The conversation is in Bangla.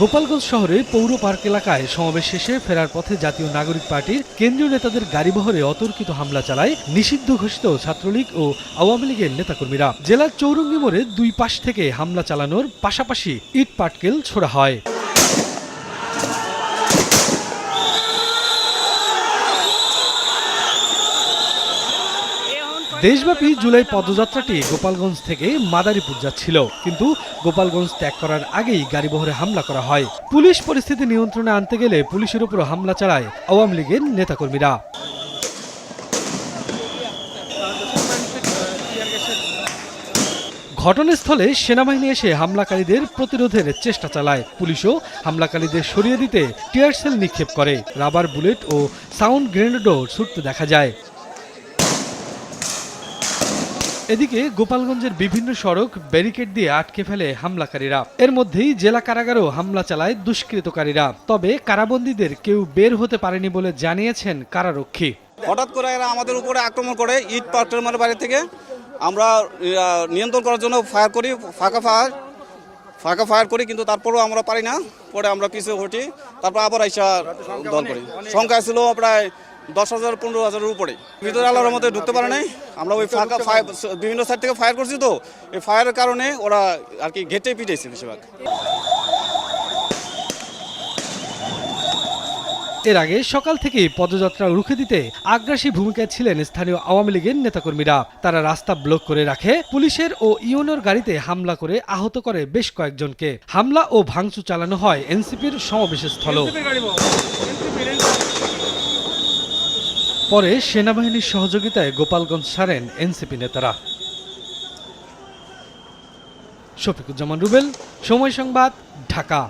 গোপালগঞ্জ শহরে পৌর পার্ক এলাকায় সমাবেশ শেষে ফেরার পথে জাতীয় নাগরিক পার্টির কেন্দ্রীয় নেতাদের গাড়িবহরে অতর্কিত হামলা চালায় নিষিদ্ধ ঘোষিত ছাত্রলীগ ও আওয়ামী লীগের নেতাকর্মীরা। জেলার চৌরঙ্গি মোড়ে দুই পাশ থেকে হামলা চালানোর পাশাপাশি ইট পাটকেল ছোড়া হয়। দেশব্যাপী জুলাই পদযাত্রাটি গোপালগঞ্জ থেকে মাদারীপুর যাচ্ছিল, কিন্তু গোপালগঞ্জ ত্যাগ করার আগেই গাড়িবহরে হামলা করা হয়। পুলিশ পরিস্থিতি নিয়ন্ত্রণে আনতে গেলে পুলিশের উপর হামলা চালায় আওয়ামী লীগের নেতাকর্মীরা। ঘটনাস্থলে সেনাবাহিনী এসে হামলাকারীদের প্রতিরোধের চেষ্টা চালায়। পুলিশও হামলাকারীদের সরিয়ে দিতে টিয়ার সেল নিক্ষেপ করে। রাবার বুলেট ও সাউন্ড গ্রেনেডও ছুটতে দেখা যায়। এদিকে গোপালগঞ্জের বিভিন্ন সড়ক ব্যারিকেড দিয়ে আটকে ফেলে হামলাকারীরা। এর মধ্যেই জেলা কারাগারেও হামলা চালায় দুষ্কৃতকারীরা। তবে কারাবন্দীদের কেউ বের হতে পারেনি বলে জানিয়েছেন কারারক্ষী। হঠাৎ করে এরা আমাদের উপরে আক্রমণ করে ইট পাটের মানে বাড়ি থেকে আমরা নিয়ন্ত্রণ করার জন্য ফায়ার করি, ফাঁকা ফায়ার ফাঁকা ফায়ার করি, কিন্তু তারপরেও আমরা পারি না। পরে আমরা পিছিয়ে হটি, তারপর আবার আইসা দল করি। সংখ্যা ছিল প্রায় দশ হাজার পনেরো হাজারের উপরে। ভিতরে আল্লাহর মধ্যে ঢুকতে পারে নাই। আমরা ওই ফাঁকা বিভিন্ন সাইড থেকে ফায়ার করছি তো। এই ফায়ারের কারণে ওরা আর কি ঘেটে পিটেছে বেশিরভাগ। এর আগে সকাল থেকে পদযাত্রা রুখে দিতে আগ্রাসী ভূমিকায় ছিলেন স্থানীয় আওয়ামী লীগের নেতাকর্মীরা। তারা রাস্তা ব্লক করে রাখে পুলিশের ও ইউনোর গাড়িতে হামলা করে আহত করে বেশ কয়েকজনকে। হামলা ও ভাঙচুর চালানো হয় এনসিপির সমাবেশ স্থল পরে সেনাবাহিনীর সহযোগিতায় গোপালগঞ্জ ছাড়েন এনসিপি নেতারা। শফিকুজ্জামান রুবেল সময় সংবাদ ঢাকা।